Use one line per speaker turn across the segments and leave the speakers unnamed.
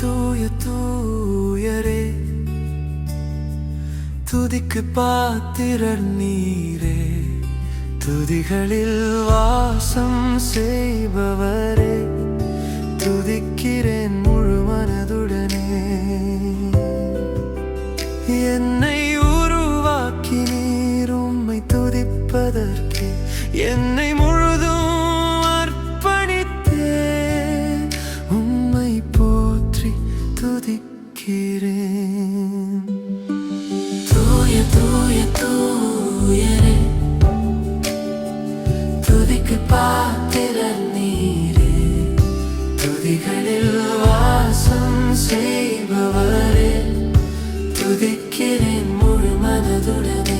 தூய தூயரே துதிக்கு பாத்திரர் நீரே. துதிகளில் வாசம் செய்பவரே துதிக்கிறேன் முழு மனதுடனே. என்னை உருவாக்கி நீர் உம்மை துதிப்பதற்கு என்னை முழுதும் அர்ப்பணித்தே உம்மை போற்றி துதிக்கிறேன். துதிகளில் வாசம் செய்பவரே துதிக்கிறேன் முழு மனதுடனே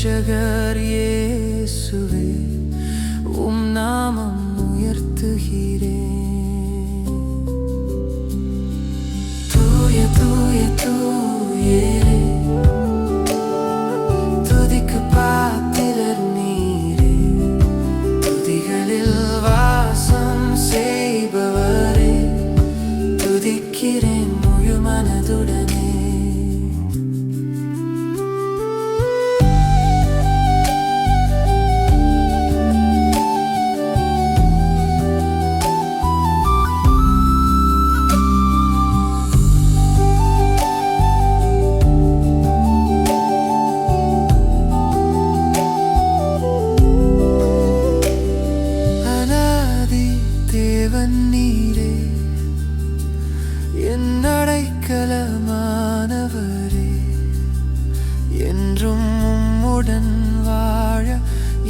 chegar, e subir. அடைக்கலமானவரே என்றும் உம்முடன் வாழ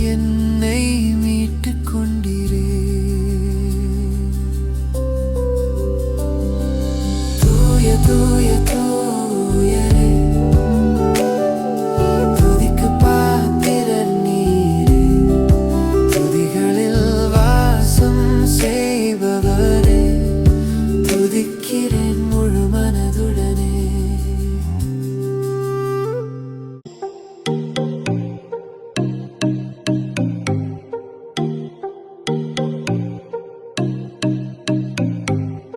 என்